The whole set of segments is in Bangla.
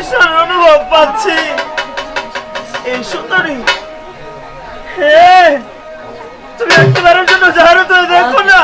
বিষার অনুভব পাচ্ছি। এই সুন্দরী। হে তুমি একবারের জন্য জাহারত হয়ে দেখো না।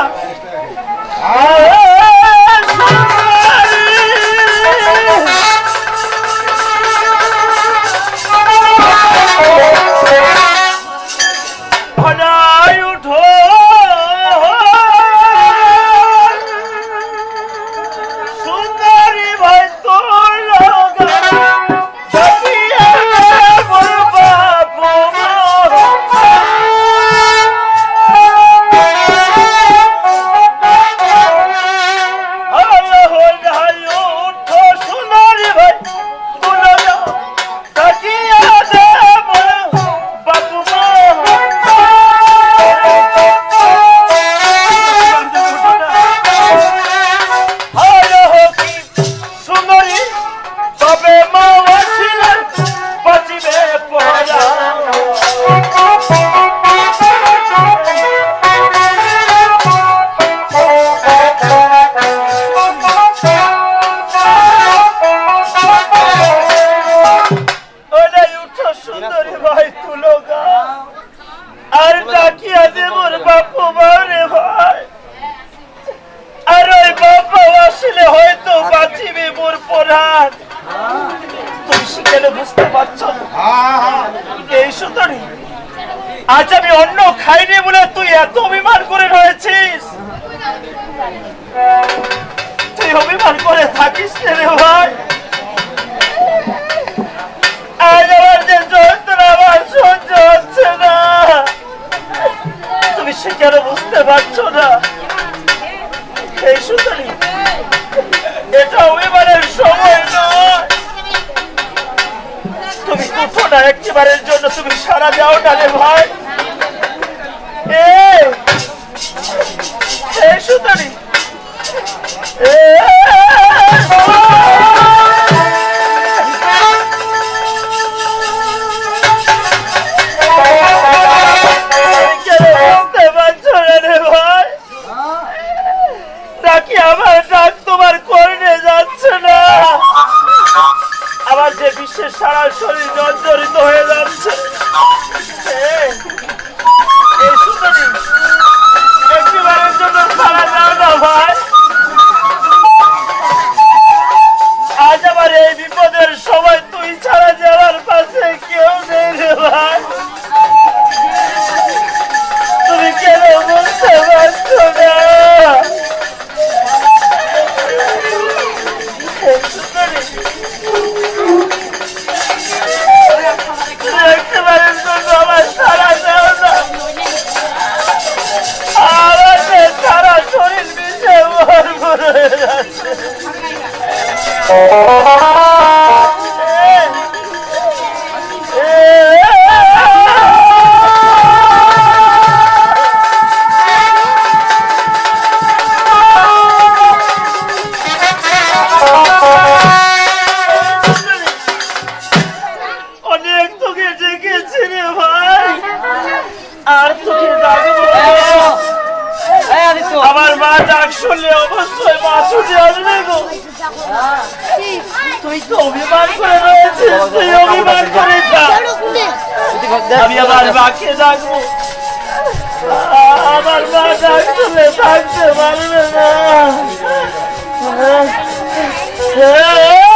আর মোর বাপু ভাই। আর ওই বাপা আসলে হয়তো বাঁচিবে মোর পরাণ। তুমি বুঝতে পারছ হ্যাঁ, হ্যাঁ। এই সুতরাং আজ আমি অন্য খাইনি বলে তুই এত অভিমান Oh, oh, oh, oh, oh. ডাক শুনলে অবশ্যই মা ছুটে আসবে গো। তুই তো অভিমান করে রয়েছিস তুই অভিমান করে যা। আমি আমার মাকে ডাকবো। আমার মা ডাক শুনে থাকতে পারবে না। হ্যাঁ, হ্যাঁ, হ্যাঁ।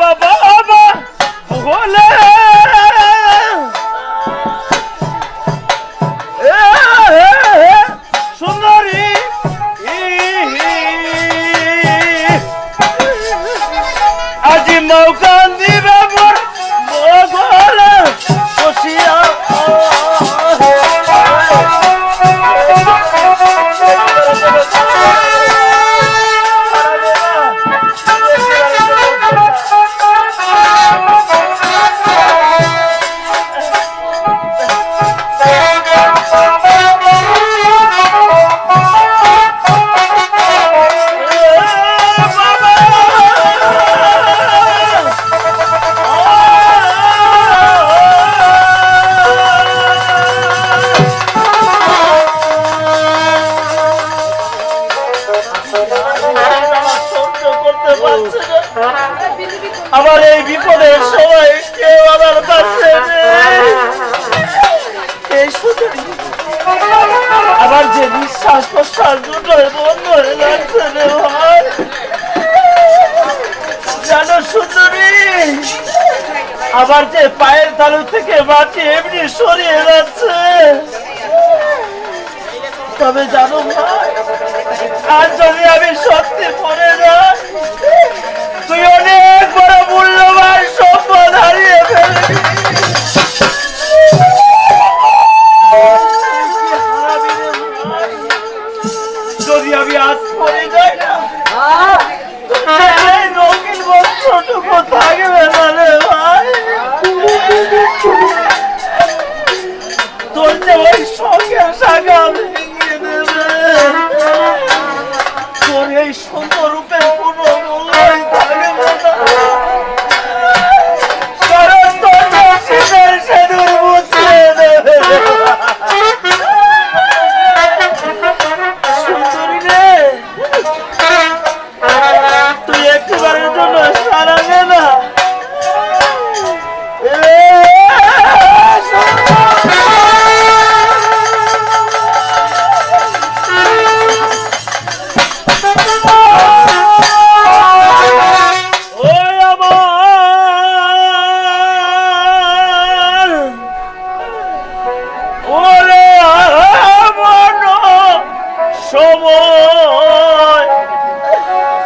বাবা আমার এই বিপদের সময় কেউ আমার পাশে এই আমার যে নিঃশ্বাস প্রশ্বাস দুটোই বন্ধ হয়ে যাচ্ছে রে ভাই। জানো সুন্দরী আমার যে পায়ের তালু থেকে মাটি এমনি সরিয়ে যাচ্ছে। তবে জানো ভাই, আর যদি আমি সত্যি পড়ে যাই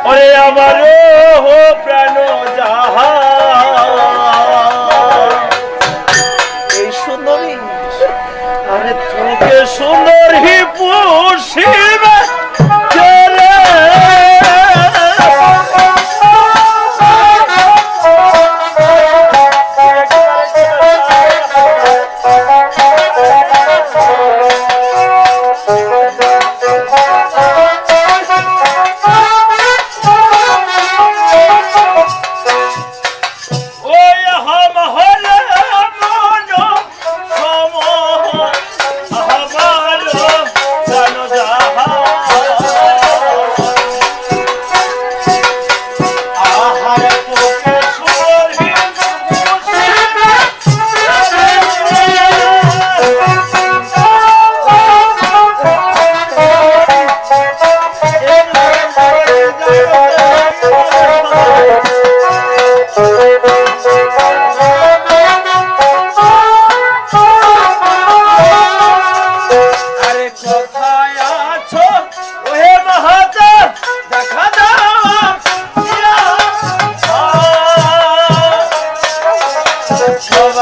ওরে আমার প্রাণ যাহা। এই সুন্দরী আরে তোকে হি পুষি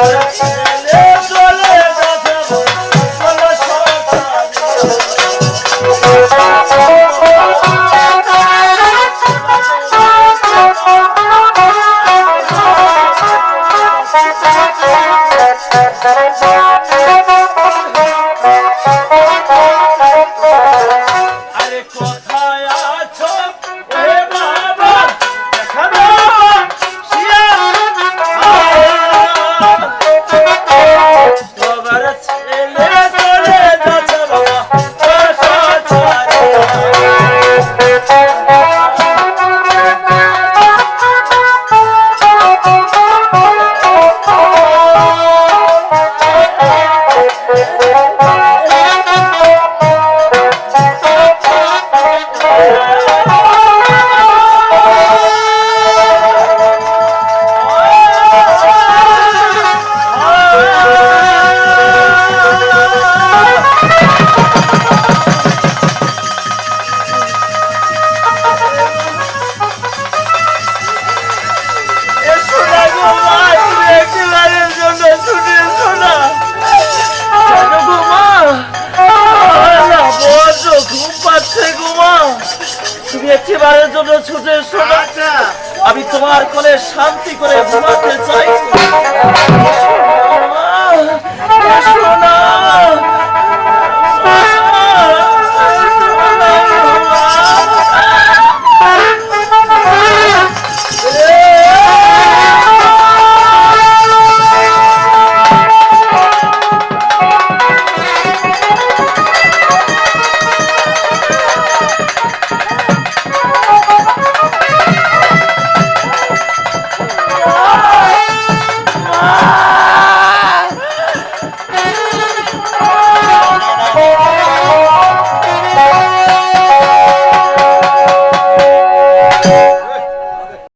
Thank you. পরিবারের জন্য ছুটে আচ্ছা। আমি তোমার কোলে শান্তি করে ঘুমাতে চাই।